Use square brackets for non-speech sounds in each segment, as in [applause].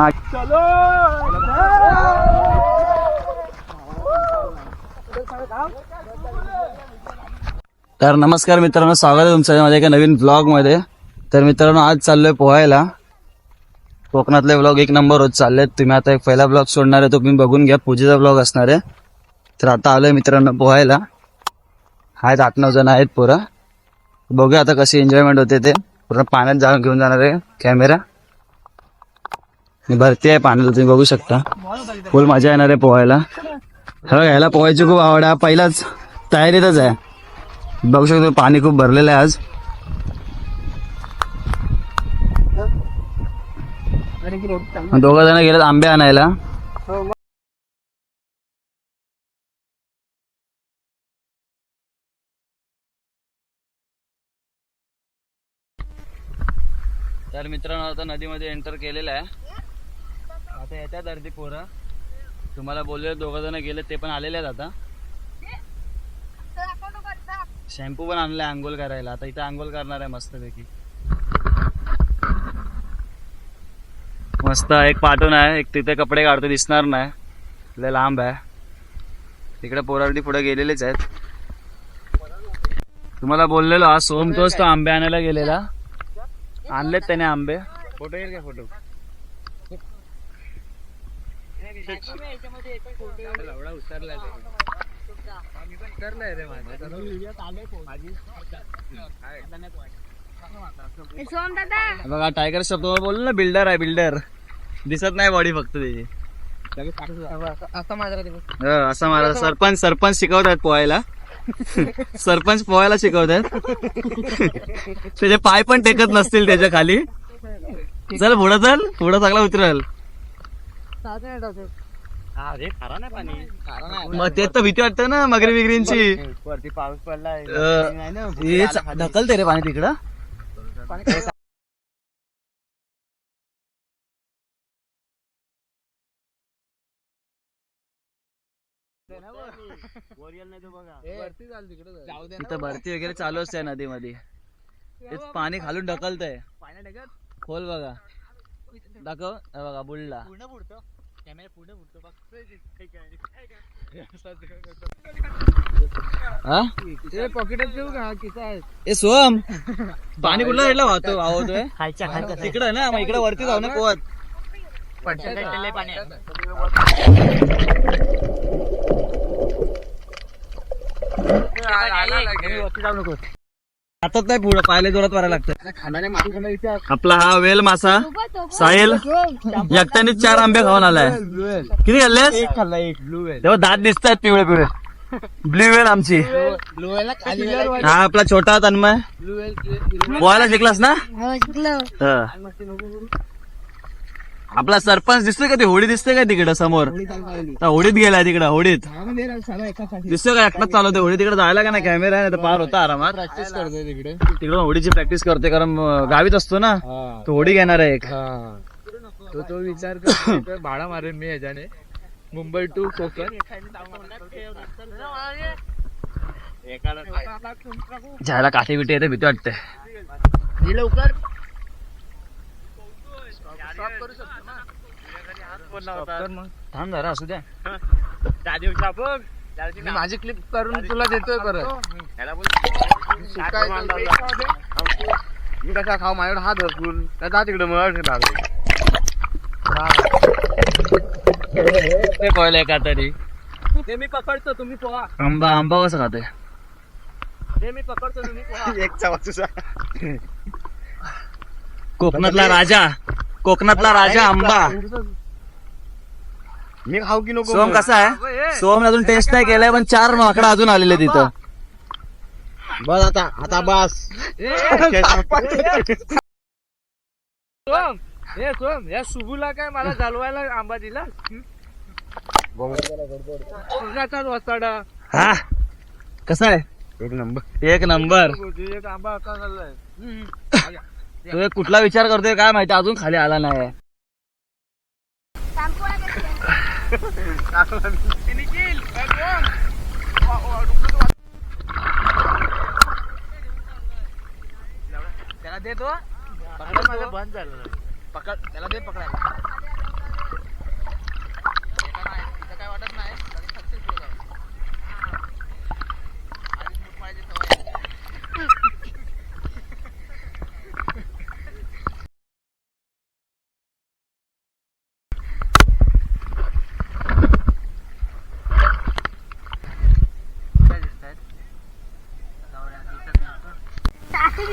हा तर नमस्कार मित्रांनो स्वागत आहे तुमचं माझ्या एका नवीन ब्लॉगमध्ये तर मित्रांनो आज चाललोय पोहायला. कोकणातले ब्लॉग एक नंबर होत चालले तुम्ही आता एक पहिला ब्लॉग सोडणार आहे तो तुम्ही बघून घ्या. पूजेचा ब्लॉग असणार आहे. तर आता आलोय मित्रांनो पोहायला. आहेत आठ नऊ जण आहेत पोरं. बघूया आता कशी एन्जॉयमेंट होते ते. पूर्ण पाण्यात जाऊन घेऊन जाणार आहे. कॅमेरा भरती आहे पाण्याला तुम्ही बघू शकता. फुल मजा येणार आहे पोहायला. हा घ्यायला पोहायची खूप आवड आहे. पहिलाच तयारीतच आहे. बघू शकतो पाणी खूप भरलेलं आहे आज. दोघं जण गेलेत आंबे आणायला. तर मित्रांनो आता नदीमध्ये एंटर केलेलं आहे. आता येतात अर्धी पोरं. तुम्हाला बोलले दोघं जण गेले ते पण आलेले आहेत आता. शॅम्पू पण आणलाय आंघोळ करायला. आता इथे आंघोळ करणार आहे मस्तपैकी. मस्त एक पाठवून आहे. एक तिथे कपडे काढतो दिसणार नाही. लय लांब आहे. तिकडे पोरावरती पुढे गेलेलेच आहेत. तुम्हाला बोललेलो हा सोम तोच तो आंबे आणायला गेलेला. आणलेत त्याने आंबे. फोटो येईल का फोटो? सोम दादा बघा टायगर शब्द बोललो ना बिल्डर आहे बिल्डर दिसत नाही बॉडी फक्त त्याची. असं मारा मला सरपंच सरपंच शिकवतात पोहायला. [laughs] सरपंच पोहायला शिकवतात. [laughs] त्याचे पाय पण टेकत नसतील त्याच्याखाली. चल पुढं चल पुढं चांगला उतरल. मग तेच तर भीती वाटतं ना मगरी बिगरींची वरती पाऊस पडलाय अं, हे च- ढकलते रे पाणी तिकडं. वरती चाल तिकडे जाऊ दे भरती वगैरे चालू असते नदीमध्ये. तेच पाणी खालून ढकलतंय. खोल बघा. दाखव हे बघा बुडला पूर्ण बुडतो कॅमेरा पुढे बुडतो हा पॉकेटात ठेवू का किसा आहे ए सोम पाणी कुठला साईडला वाहतो वाहतोय खालच्या खालच्या तिकडे ना मग इकडे वरती जाऊ ना पोहत पाणी वरती जाऊ नको हातात नाही पुढं पायले जोरात मारायला लागतं. आपला हा वेल मासा. साहिल एकट्याने चार आंबे खाऊन आलाय. किती खाल्ले एक खाल्ला एक ब्लू वेल. तेव्हा दात दिसत आहेत पिवळे पिवळे. ब्ल्यू वेल आमची. ब्लू वेल खाली हा आपला छोटा तन्मय. ब्लू वेल पोहायला शिकलास ना? हो शिकलो. हा. आपला सरपंच दिसतोय का ती? होडी दिसते का तिकडं समोर? आता होडीत गेलाय तिकडं होडीत दिसतोय का? एकटाच चालवते होडी तिकडे जायला का नाही? कॅमेरा आहे नाही तर पार होता आरामात. प्रॅक्टिस करतोय तिकडे. तिकडं होडीची प्रॅक्टिस करते कारण गावीत असतो ना हा. तो होडी घेणार आहे एक. हा. तो तो विचार करतोय भाडा मारेन मी ह्याच्याने मुंबई टू कोकण. जायला काठी बिटी येते भीती वाटते. लवकर. थांब जरा असू द्या. मी माझी क्लिप करून तुला देतोय परत. मी कसा खाऊ? माझ्याकडे हात धरून जा तिकडे मला ते पोहायला एका तरी ते मी पकडतो तुम्ही पोहा. आंबा आंबा कसं खाते ते मी पकडतो तुम्ही पोहा. एक चवाचा कोकणातला राजा. कोकणातला राजा आंबा मी खाऊ की नको सोम कसा आहे सोम अजून टेस्ट नाही केलाय पण चार माकडा अजून आलेले तिथं बस आता आता बस सोम हे सोम या सुबूला काय मला चालवायला आंबा दिला पूर्णाचाच वसाडा हा कसा आहे एक नंबर एक नंबर एक आंबा आता चाललाय तो एक कुठला विचार करतोय काय माहिती अजून खाली आला नाही त्याला देतो माझं बंद झालं पकड त्याला दे पकडायला.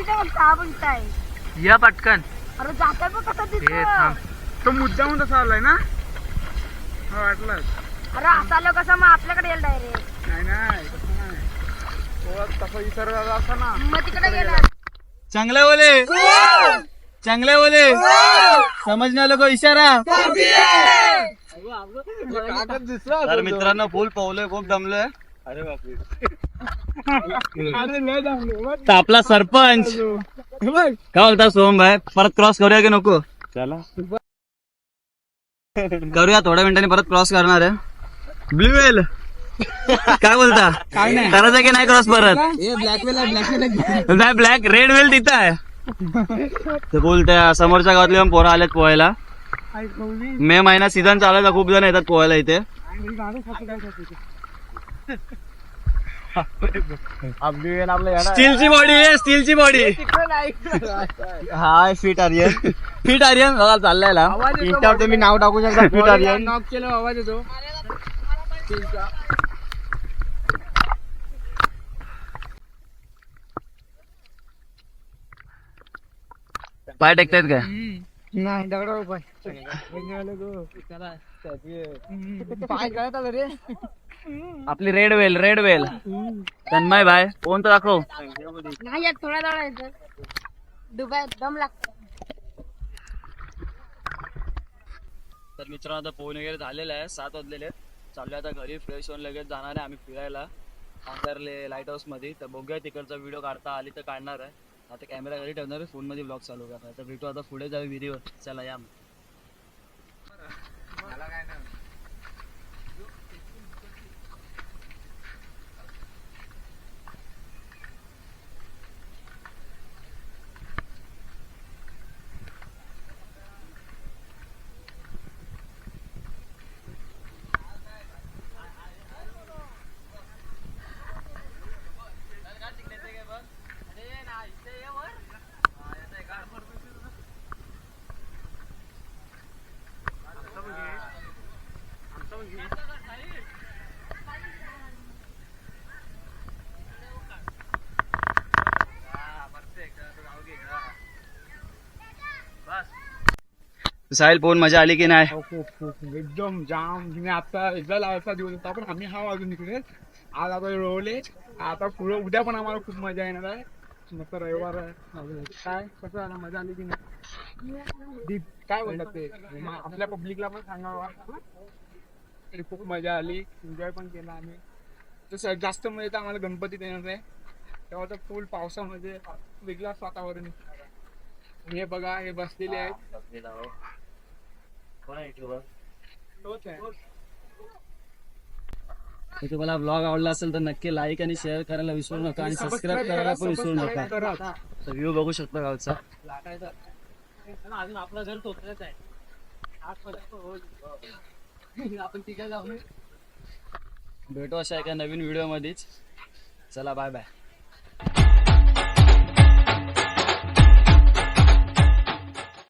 आहे या पटकन अरे बघ कसं हे थांब तो मुद्दा म्हणून तसा आलाय ना हा वाटलं अरे असा कसं मग आपल्याकडे येईल डायरेक्ट नाही नाही तसं नाही तो तसा विसर झाला असा ना मग तिकडे गेला चांगले बोले चांगले बोले समजने आलो को इशारा कागद दिसला तर मित्रांनो फुल पोहलोय खूप दमलोय अरे जमले तर आपला सरपंच. काय बोलता सोहम भाई? परत क्रॉस करूया की नको? चला. करूया थोड्या मिनिटांनी परत क्रॉस करणार आहे. ब्ल्यू वेल काय बोलता? काय नाही. करायचं की नाही क्रॉस परत? ब्लॅक वेल ब्लॅक नाही ब्लॅक रेड वेल तिथं आहे. ते बोलत्या समोरच्या गावातले पण पोरं आलेत पोहायला. मे. महिना सीझन चालायचा खूप जण येतात पोहायला इथे. स्टीलची बॉडी आहे. स्टीलची body high fit Aryan fit Aryan बघा चाललाय ला. Insta तुम्ही नाव टाकू शकता फिट आर्यन नॉक केलं आवाज येतो. पाय टेकतायत काय? नाही दगडा पाय. [laughs] पाय गळत रे. आपली रेड वेल रेड वेल तन्मय भाई कोण तर दाखव? नाही येत थोडा थोडा येतं दुबई दम लागतो. तर मित्रांनो आता पोहून वगैरे झालेलं आहे. सात वाजलेले आहेत. चाललोय आता घरी फ्रेश होऊन लगेच जाणार आहे आम्ही फिरायला. आंतरले लाइट हाऊसमध्ये तर बघूया तिकडचा व्हिडिओ काढता आली तर काढणार आहे. आता कॅमेरा घरी ठेवणार आहे. फोनमध्ये ब्लॉग चालू करणार तर भेटू आता पुढे. जाऊ विहिरीवर चला या साहिल पोहून मजा आली की नाही हो, खूप खूप एकदम जाम. मी आता एकदा लावायचा दिवस होता पण आम्ही हा वाजून इकडे आज आता रोवले. आता पुढे उद्या पण आम्हाला खूप मजा येणार आहे. मस्त रविवार आहे. काय? कसं आलं मजा आली की नाही? दीप काय बोलतात ते? म- आपल्या पब्लिकला पण सांगावा तरी खूप मजा आली. एन्जॉय पण केला आम्ही. तसं जास्त मजा तर आम्हाला गणपतीत येणार आहे. तेव्हा तर फुल पावसामध्ये वेगळाच वातावरण. हे बघा हे बसलेले आहेत. तोच आहे. तर तुम्हाला ब्लॉग आवडला असेल तर नक्की लाईक आणि शेअर करायला विसरू नका आणि सबस्क्राईब करायला पण विसरू नका. करा. तर व्ह्यू बघू शकता गावचा. अजून आपलं घर तोच आहे. आपण तिकडे जाऊ भेटू अशा एका नवीन व्हिडिओ मध्येच. चला बाय बाय